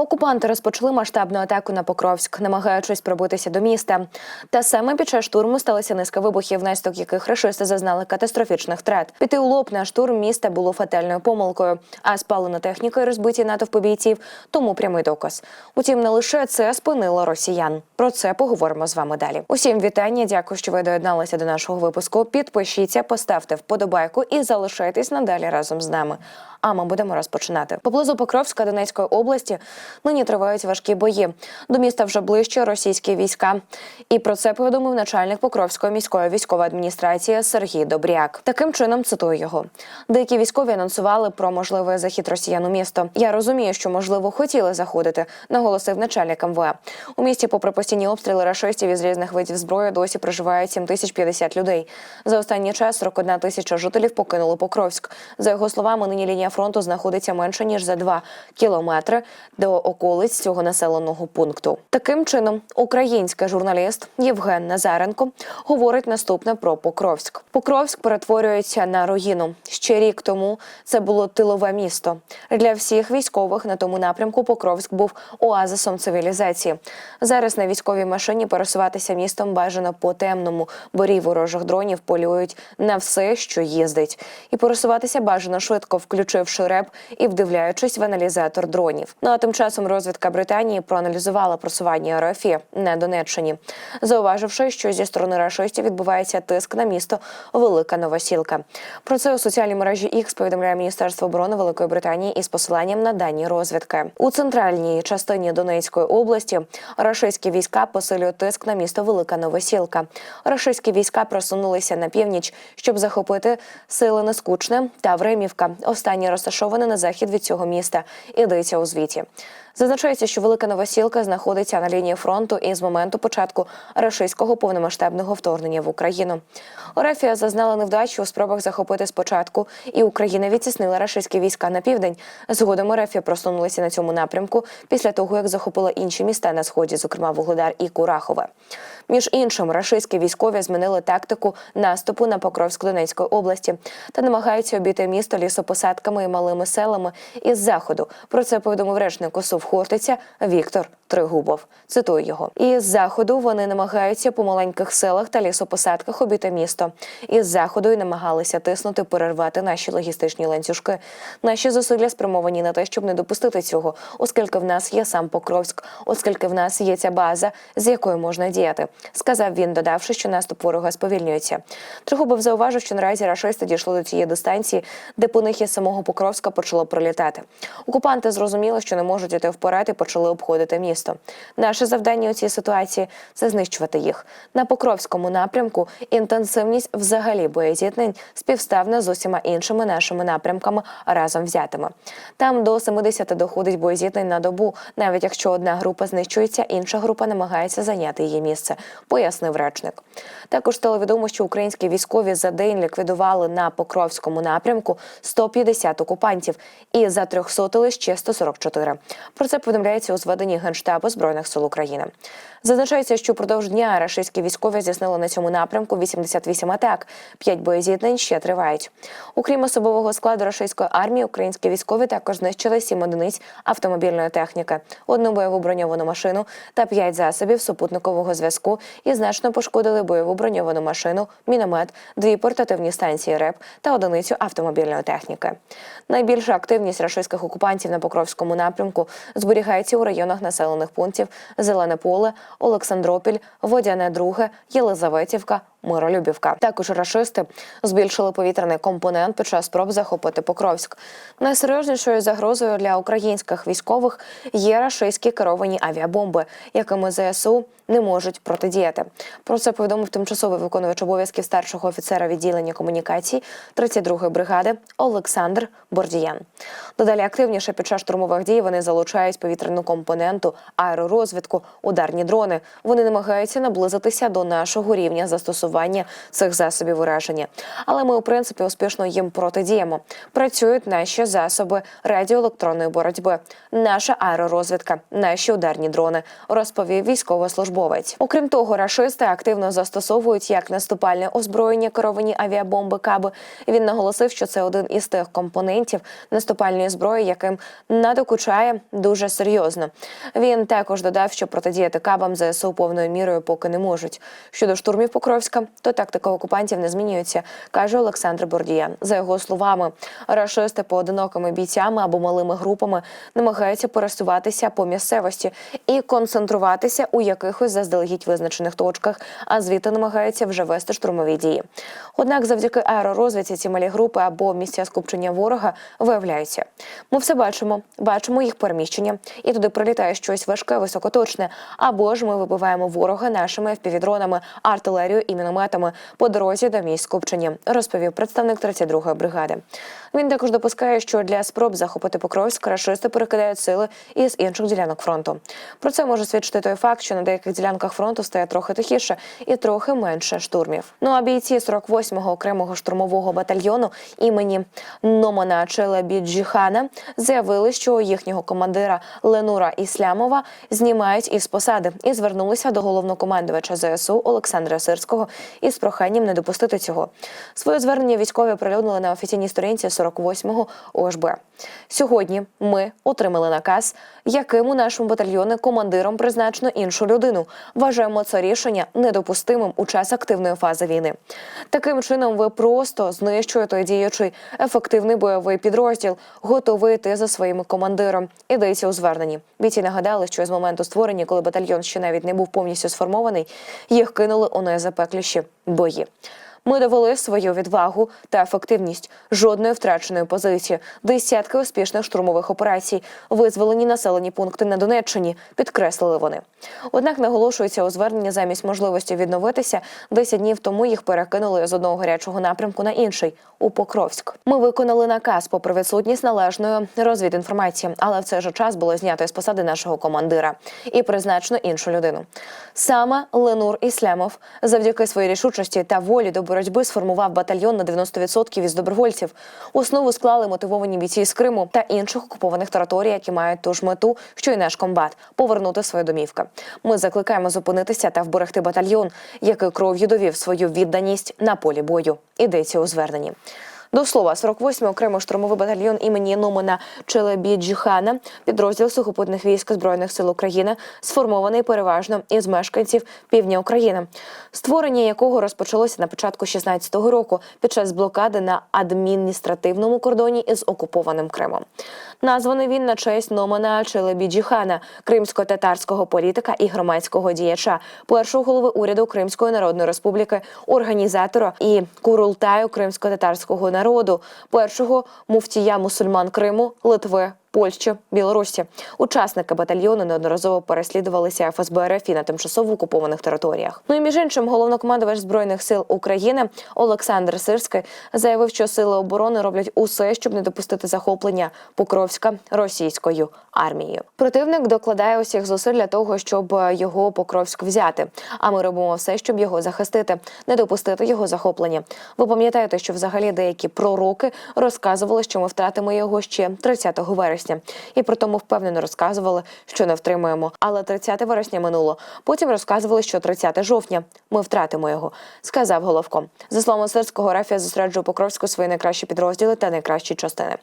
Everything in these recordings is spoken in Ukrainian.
Окупанти розпочали масштабну атаку на Покровськ, намагаючись пробитися до міста. Та саме під час штурму сталася низка вибухів, внаслідок яких рашисти зазнали катастрофічних втрат. Піти у лоб на штурм міста було фатальною помилкою, а спалена техніка і розбиті натовпи бійців тому прямий доказ. Утім, не лише це спинило росіян. Про це поговоримо з вами далі. Усім вітання. Дякую, що ви доєдналися до нашого випуску. Підпишіться, поставте вподобайку і залишайтесь надалі разом з нами. А ми будемо розпочинати. Поблизу Покровська Донецької області нині тривають важкі бої. До міста вже ближче російські війська. І про це повідомив начальник Покровської міської військової адміністрації Сергій Добряк. Таким чином цитую його. Деякі військові анонсували про можливий захід росіян у місто. Я розумію, що можливо хотіли заходити, наголосив начальник МВА. У місті, попри постійні обстріли рашистів із різних видів зброї, досі проживають 7050 людей. За останній час 41 тисяча жителів покинули Покровськ. За його словами, нині лінія фронту знаходиться менше ніж за 2 кілометри до околиць цього населеного пункту. Таким чином, український журналіст Євген Назаренко говорить наступне про Покровськ. Покровськ перетворюється на руїну. Ще рік тому це було тилове місто. Для всіх військових на тому напрямку Покровськ був оазисом цивілізації. Зараз на військовій машині пересуватися містом бажано по темному, бо рій ворожих дронів полюють на все, що їздить, і пересуватися бажано швидко, включивши реп і вдивляючись в аналізатор дронів. Ну а тим часом розвідка Британії проаналізувала просування РФ на Донеччині, зауваживши, що зі сторони рашистів відбувається тиск на місто Велика Новосілка. Про це у соціальній мережі X повідомляє Міністерство оборони Великої Британії із посиланням на дані розвідки у центральній частині Донецької області. Рашистські війська посилюють тиск на місто Велика Новосілка. Рашистські війська просунулися на північ, щоб захопити сили Нескучне та Времівка. Останні розташовані на захід від цього міста. Ідеться у звіті. Зазначається, що Велика Новосілка знаходиться на лінії фронту із моменту початку рашистського повномасштабного вторгнення в Україну. Орефія зазнала невдачу у спробах захопити спочатку, і Україна відтіснила рашистські війська на південь. Згодом Орефія просунулася на цьому напрямку після того, як захопила інші міста на сході, зокрема Вугледар і Курахове. Між іншим, рашистські військові змінили тактику наступу на Покровськ Донецької області та намагаються обійти місто лісопосадками і малими селами із заходу. Про це повідомив речник ОСУВ Хортиця Віктор Тригубов. Цитую його: із заходу вони намагаються по маленьких селах та лісопосадках обійти місто. Із заходу і намагалися тиснути, перервати наші логістичні ланцюжки. Наші зусилля спрямовані на те, щоб не допустити цього, оскільки в нас є сам Покровськ, оскільки в нас є ця база, з якою можна діяти, сказав він, додавши, що наступ ворога сповільнюється. Тригубов зауважив, що наразі рашисти дійшли до цієї дистанції, де по них із самого Покровська почало прилітати. Окупанти зрозуміли, що не можуть іти вперед і почали обходити місто. Наше завдання у цій ситуації це знищувати їх на Покровському напрямку. Інтенсивність взагалі боєзіткнень співставна з усіма іншими нашими напрямками разом взятими. Там до 70 доходить боєзіткнень на добу, навіть якщо одна група знищується, інша група намагається зайняти її місце, пояснив речник. Також стало відомо, що українські військові за день ліквідували на Покровському напрямку 150 окупантів і затрьохсотили ще 144. Про це повідомляється у зведенні Генштабу Збройних сил України. Зазначається, що впродовж дня рашистські військові здійснили на цьому напрямку 88 атак. П'ять боєзіткнень ще тривають. Окрім особового складу рашистської армії, українські військові також знищили сім одиниць автомобільної техніки, одну бойову броньовану машину та п'ять засобів супутникового зв'язку і значно пошкодили бойову броньовану машину, міномет, дві портативні станції РЕП та одиницю автомобільної техніки. Найбільша активність рашистських окупантів на Покровському напрямку зберігається у районах населених пунктів Зелене поле, Олександропіль, Водяне Друге, Єлизаветівка, Миролюбівка. Також рашисти збільшили повітряний компонент під час спроб захопити Покровськ. Найсерйознішою загрозою для українських військових є рашистські керовані авіабомби, якими ЗСУ не можуть протидіяти. Про це повідомив тимчасовий виконувач обов'язків старшого офіцера відділення комунікацій 32-ї бригади Олександр Бордіян. Дедалі активніше під час штурмових дій вони залучають повітряну компоненту, аеророзвідку, ударні дрони. Вони намагаються наблизитися до нашого рівня застосування застосування цих засобів ураження. Але ми, у принципі, успішно їм протидіємо. Працюють наші засоби радіоелектронної боротьби, наша аеророзвідка, наші ударні дрони, розповів військовослужбовець. Окрім того, рашисти активно застосовують як наступальне озброєння керовані авіабомби каби. Він наголосив, що це один із тих компонентів наступальної зброї, яким надокучає дуже серйозно. Він також додав, що протидіяти кабам ЗСУ повною мірою поки не можуть. Щодо штурмів Покровська, то тактика окупантів не змінюється, каже Олександр Бордіян. За його словами, рашисти поодинокими бійцями або малими групами намагаються пересуватися по місцевості і концентруватися у якихось заздалегідь визначених точках, а звідти намагаються вже вести штурмові дії. Однак, завдяки аеророзвідці ці малі групи або місця скупчення ворога виявляються. Ми все бачимо, бачимо їх переміщення, і туди прилітає щось важке, високоточне. Або ж ми вибиваємо ворога нашими впівдронами, артилерією і мінометами по дорозі до місць скупчення, розповів представник 32-ї бригади. Він також допускає, що для спроб захопити Покровськ рашисти перекидають сили із інших ділянок фронту. Про це може свідчити той факт, що на деяких ділянках фронту стає трохи тихіше і трохи менше штурмів. Ну а бійці 48-го окремого штурмового батальйону імені Номана Челебіджіхана заявили, що їхнього командира Ленура Іслямова знімають із посади і звернулися до головнокомандувача ЗСУ Олександра Сирського із проханням не допустити цього. Своє звернення військові оприлюднили на офіційній сторінці 48-го ОШБ. Сьогодні ми отримали наказ, яким у нашому батальйоні командиром призначено іншу людину. Вважаємо це рішення недопустимим у час активної фази війни. Таким чином, ви просто знищуєте діючий ефективний бойовий підрозділ, готовий йти за своїм командиром. Ідеться у зверненні. Бійці нагадали, що з моменту створення, коли батальйон ще навіть не був повністю сформований, їх кинули у найзапекліші бої. Ми довели свою відвагу та ефективність жодної втраченої позиції, десятки успішних штурмових операцій, визволені населені пункти на Донеччині, підкреслили вони. Однак наголошується у зверненні замість можливості відновитися 10 днів тому їх перекинули з одного гарячого напрямку на інший у Покровськ. Ми виконали наказ попри відсутність належної розвідінформації, але в цей же час було знято із посади нашого командира і призначено іншу людину. Саме Ленур Іслямов завдяки своїй рішучості та волі до боротьби сформував батальйон на 90% із добровольців. Основу склали мотивовані бійці з Криму та інших окупованих територій, які мають ту ж мету, що й наш комбат повернути свої домівки. Ми закликаємо зупинитися та вберегти батальйон, який кров'ю довів свою відданість на полі бою. Ідеться у зверненні. До слова, 48-й окремий штурмовий батальйон імені Номена Челебіджіхана, підрозділ сухопутних військ збройних сил України, сформований переважно із мешканців півдня України, створення якого розпочалося на початку 16-го року під час блокади на адміністративному кордоні із окупованим Кримом. Названий він на честь Номана Челебіджіхана, кримсько-татарського політика і громадського діяча, першого голови уряду Кримської Народної Республіки, організатора і курултаю кримсько-татарського народу, першого муфтія мусульман Криму, Литви. Польщі, Білорусі учасники батальйону неодноразово переслідувалися ФСБ РФ на тимчасово окупованих територіях. Ну і між іншим, головнокомандувач збройних сил України Олександр Сирський заявив, що сили оборони роблять усе, щоб не допустити захоплення Покровська російською армією. Противник докладає усіх зусиль для того, щоб його Покровськ взяти. А ми робимо все, щоб його захистити, не допустити його захоплення. Ви пам'ятаєте, що взагалі деякі пророки розказували, що ми втратимо його ще 30 вересня, і при тому впевнено розказували, що не втримуємо. Але 30 вересня минуло. Потім розказували, що 30 жовтня ми втратимо його. Сказав головко. За словами Сирського, Рафія зосереджує Покровську свої найкращі підрозділи та найкращі частини.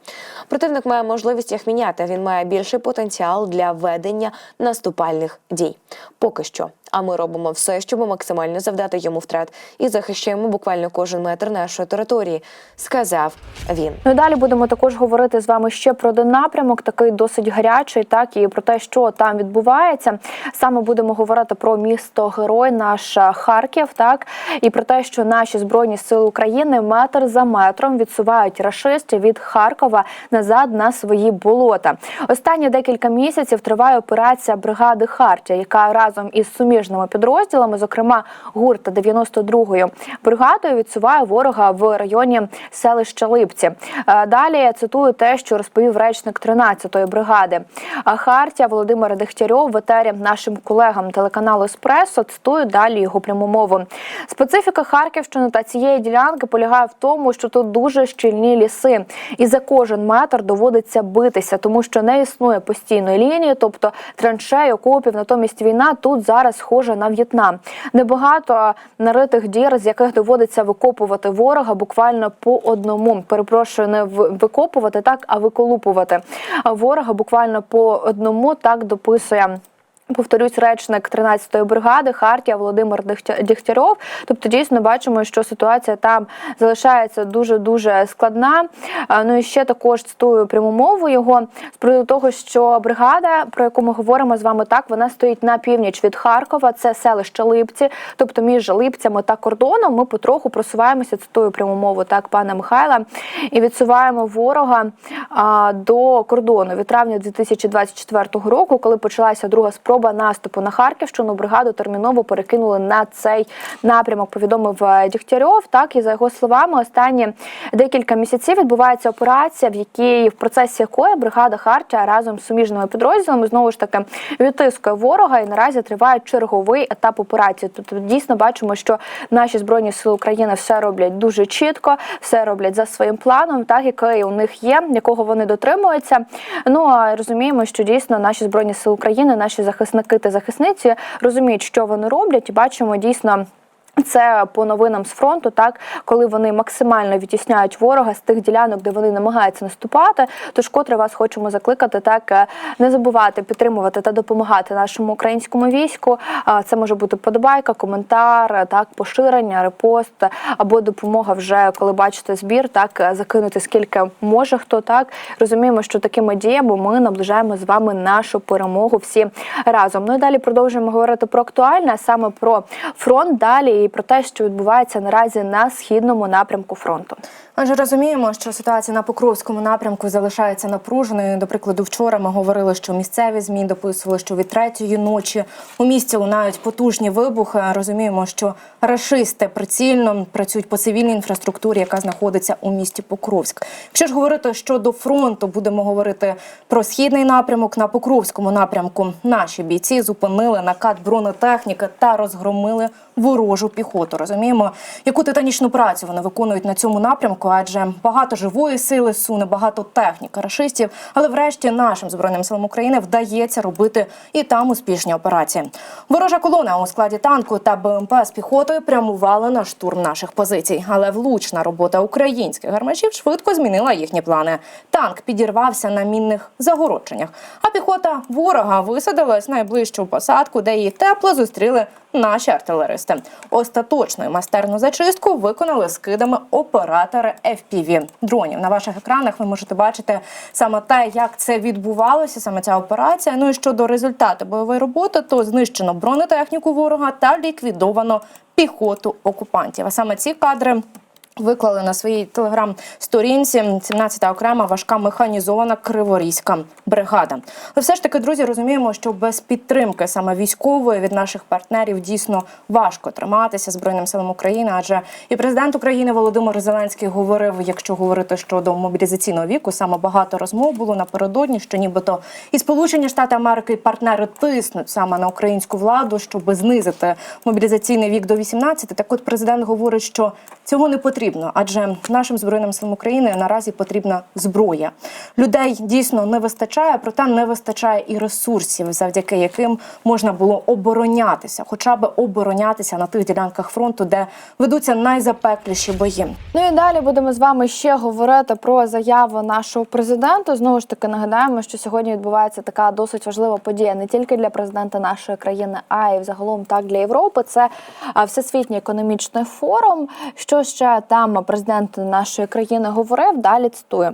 Противник має можливість їх міняти. Він має більший потенціал для ведення наступальних дій. Поки що. А ми робимо все, щоб максимально завдати йому втрат і захищаємо буквально кожен метр нашої території, сказав він. Ну далі будемо також говорити з вами ще про один напрямок, такий досить гарячий, так і про те, що там відбувається. Саме будемо говорити про місто Герой, наш Харків, так і про те, що наші збройні сили України метр за метром відсувають рашистів від Харкова назад на свої болота. Останні декілька місяців триває операція бригади Хартія, яка разом із суміжними підрозділами, зокрема гурта 92-ї бригадою, відсуває ворога в районі селища Липці. Е, Далі я цитую те, що розповів речник 13-ї бригади. А Хартія Володимир Дегтярьов в етері нашим колегам телеканалу Еспресо цитую далі його пряму мову. Специфіка Харківщини та цієї ділянки полягає в тому, що тут дуже щільні ліси, і за кожен метр доводиться битися, тому що не існує постійної лінії, тобто траншей, окопів. Натомість війна тут зараз схожа на В'єтнам. Небагато наритих дір, з яких доводиться викопувати ворога буквально по одному. Перепрошую, не викопувати так, а виколупувати. Ворога буквально по одному так дописує. Повторюсь, речник 13-ї бригади Хартія Володимир Дегтярьов. Тобто, дійсно бачимо, що ситуація там залишається дуже дуже складна. Ну і ще також цитую пряму мову його з приводу того, що бригада, про яку ми говоримо з вами, так вона стоїть на північ від Харкова. Це селище Липці, тобто між Липцями та кордоном. Ми потроху просуваємося. Цитую пряму мову так пана Михайла, і відсуваємо ворога а, до кордону від травня 2024 року, коли почалася друга спроба наступу на Харківщину. Бригаду терміново перекинули на цей напрямок. Повідомив е, Дігтярьов. Так і за його словами, останні декілька місяців відбувається операція, в якій в процесі якої бригада Хартія разом з суміжними підрозділами знову ж таки відтискує ворога. І наразі триває черговий етап операції. Тобто дійсно бачимо, що наші збройні сили України все роблять дуже чітко, все роблять за своїм планом, так який у них є, якого вони дотримуються. Ну а розуміємо, що дійсно наші збройні сили України, наші захисники та захисниці розуміють, що вони роблять, і бачимо дійсно. Це по новинам з фронту, так коли вони максимально відтісняють ворога з тих ділянок, де вони намагаються наступати. Тож, котре вас хочемо закликати, так е, не забувати підтримувати та допомагати нашому українському війську. Це може бути подобайка, коментар, е, так поширення, репост або допомога вже коли бачите збір, так е, закинути скільки може хто так. Розуміємо, що такими діями ми наближаємо з вами нашу перемогу всі разом. Ну і далі продовжуємо говорити про актуальне, а саме про фронт далі про те, що відбувається наразі на східному напрямку фронту. Адже розуміємо, що ситуація на Покровському напрямку залишається напруженою. До прикладу, вчора ми говорили, що місцеві змі дописували, що від третьої ночі у місті лунають потужні вибухи. Розуміємо, що рашисти прицільно працюють по цивільній інфраструктурі, яка знаходиться у місті Покровськ. Якщо ж говорити щодо фронту, будемо говорити про східний напрямок на Покровському напрямку. Наші бійці зупинили накат бронетехніки та розгромили ворожу піхоту. Розуміємо, яку титанічну працю вони виконують на цьому напрямку, адже багато живої сили суне, багато техніки рашистів. Але врешті нашим збройним силам України вдається робити і там успішні операції. Ворожа колона у складі танку та БМП з піхотою прямувала на штурм наших позицій. Але влучна робота українських гармашів швидко змінила їхні плани. Танк підірвався на мінних загородженнях, а піхота ворога висадилась найближчу посадку, де її тепло зустріли наші артилеристи. Остаточну і майстерну зачистку виконали скидами оператори FPV дронів. На ваших екранах ви можете бачити саме те, як це відбувалося, саме ця операція. Ну і щодо результату бойової роботи, то знищено бронетехніку ворога та ліквідовано піхоту окупантів. А саме ці кадри. Виклали на своїй телеграм-сторінці 17-та окрема важка механізована криворізька бригада. Але все ж таки, друзі, розуміємо, що без підтримки саме військової від наших партнерів дійсно важко триматися збройним силам України. Адже і президент України Володимир Зеленський говорив, якщо говорити щодо мобілізаційного віку, саме багато розмов було напередодні, що нібито і Сполучені Штати Америки і партнери тиснуть саме на українську владу, щоб знизити мобілізаційний вік до 18. Так, от президент говорить, що цього не потрібно, адже нашим збройним силам України наразі потрібна зброя. Людей дійсно не вистачає, проте не вистачає і ресурсів, завдяки яким можна було оборонятися, хоча б оборонятися на тих ділянках фронту, де ведуться найзапекліші бої. Ну і далі будемо з вами ще говорити про заяву нашого президента. Знову ж таки нагадаємо, що сьогодні відбувається така досить важлива подія не тільки для президента нашої країни, а й взагалом так для Європи. Це всесвітній економічний форум. Що ще там президент нашої країни говорив? Далі цитую.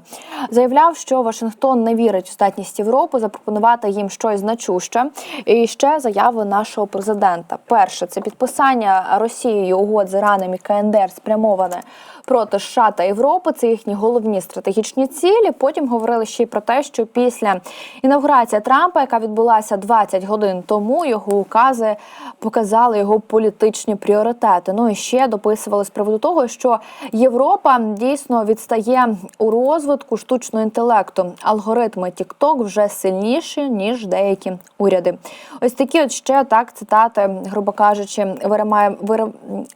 Заявляв, що Вашингтон не вірить в здатність Європи запропонувати їм щось значуще. І ще заяви нашого президента. Перше це підписання Росією угод з Іраном і КНДР спрямоване проти США та Європи. Це їхні головні стратегічні цілі. Потім говорили ще й про те, що після інавгурації Трампа, яка відбулася 20 годин тому, його укази показали його політичні пріоритети. Ну і ще дописували з приводу того, що Європа дійсно відстає у розвитку штучного інтелекту. Алгоритми TikTok вже сильніші ніж деякі уряди. Ось такі, от ще так цитати, грубо кажучи, виримаємо вир...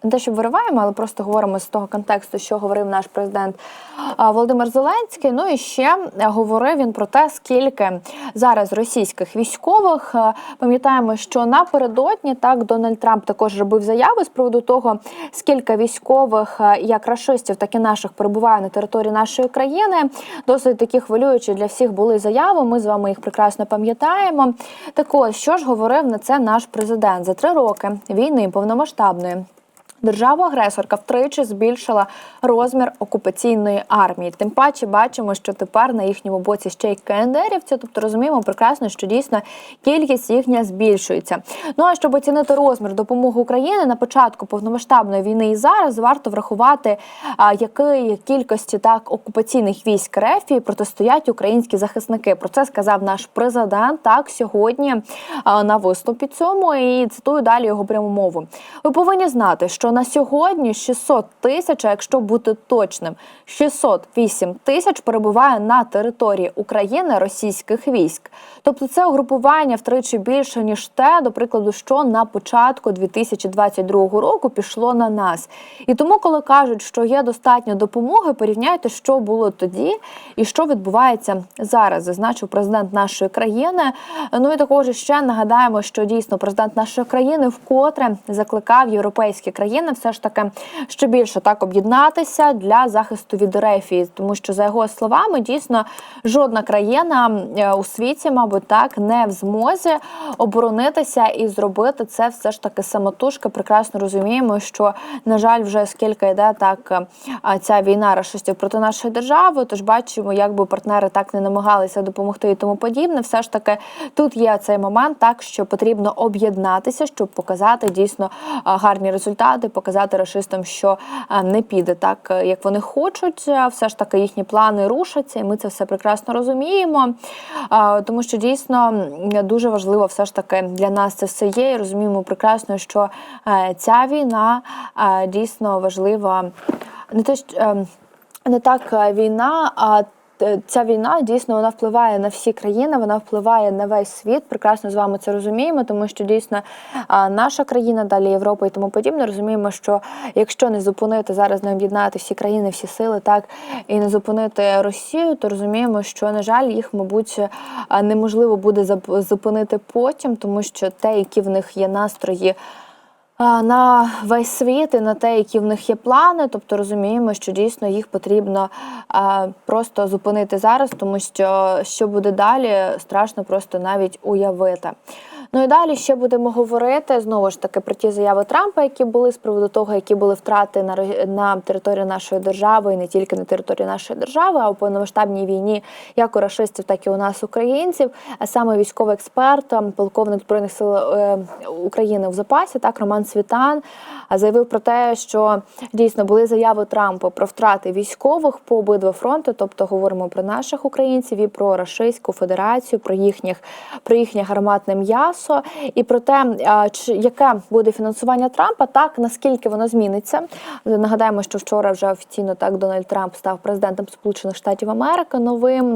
не що вириваємо, але просто говоримо з того контексту, що говорив наш президент Володимир Зеленський. Ну і ще говорив він про те, скільки зараз російських військових пам'ятаємо, що напередодні так Дональд Трамп також робив заяви з приводу того, скільки військових е, як рашистів, так і наших перебуває на території нашої країни. Досить такі хвилюючі для всіх були заяви. Ми з вами їх прекрасно пам'ятаємо. Так ось, що ж говорив на це наш президент за три роки війни повномасштабної. Держава-агресорка втричі збільшила розмір окупаційної армії. Тим паче бачимо, що тепер на їхньому боці ще й КНДРівці, тобто розуміємо прекрасно, що дійсно кількість їхня збільшується. Ну а щоб оцінити розмір допомоги України на початку повномасштабної війни і зараз варто врахувати, якої кількості так окупаційних військ РФ протистоять українські захисники. Про це сказав наш президент так сьогодні на виступі цьому. І цитую далі його пряму мову. Ви повинні знати, що на сьогодні 600 тисяч, а якщо бути точним, 608 тисяч перебуває на території України російських військ. Тобто це угрупування втричі більше ніж те, до прикладу, що на початку 2022 року пішло на нас. І тому, коли кажуть, що є достатньо допомоги, порівняйте, що було тоді і що відбувається зараз, зазначив президент нашої країни. Ну і також ще нагадаємо, що дійсно президент нашої країни вкотре закликав європейські країни все ж таки ще більше так об'єднатися для захисту від рефії, тому що за його словами дійсно жодна країна е, у світі, мабуть, так не в змозі оборонитися і зробити це все ж таки самотужки. Прекрасно розуміємо, що на жаль, вже скільки йде так е, ця війна рашистів проти нашої держави. Тож бачимо, як би партнери так не намагалися допомогти і тому подібне. Все ж таки тут є цей момент, так що потрібно об'єднатися, щоб показати дійсно гарні результати, показати рашистам, що е, не піде так, е, як вони хочуть. Е, Все ж таки їхні плани рушаться, і ми це все прекрасно розуміємо. Тому що дійсно дуже важливо все ж таки для нас це все є. І розуміємо прекрасно, що ця війна дійсно важлива. Не те, що е, не так війна, а ця війна дійсно вона впливає на всі країни, вона впливає на весь світ. Прекрасно з вами це розуміємо, тому що дійсно наша країна, далі Європа і тому подібне. Розуміємо, що якщо не зупинити зараз, не об'єднати всі країни, всі сили, так і не зупинити Росію, то розуміємо, що на жаль, їх, мабуть, неможливо буде зупинити потім, тому що те, які в них є настрої на весь світ і на те, які в них є плани. Тобто розуміємо, що дійсно їх потрібно просто зупинити зараз, тому що що буде далі, страшно просто навіть уявити. Ну і далі ще будемо говорити знову ж таки про ті заяви Трампа, які були з приводу того, які були втрати на на території нашої держави, і не тільки на території нашої держави, а у повномасштабній війні, як у рашистів, так і у нас, українців. А саме військовий експерт, полковник збройних сил е, України в запасі, так Роман Світан, заявив про те, що дійсно були заяви Трампа про втрати військових по обидва фронти, тобто говоримо про наших українців і про Рашистську Федерацію, про їхніх про їхнє гарматне м'ясо і про те, яке буде фінансування Трампа, так наскільки воно зміниться. Нагадаємо, що вчора вже офіційно так Дональд Трамп став президентом Сполучених Штатів Америки новим.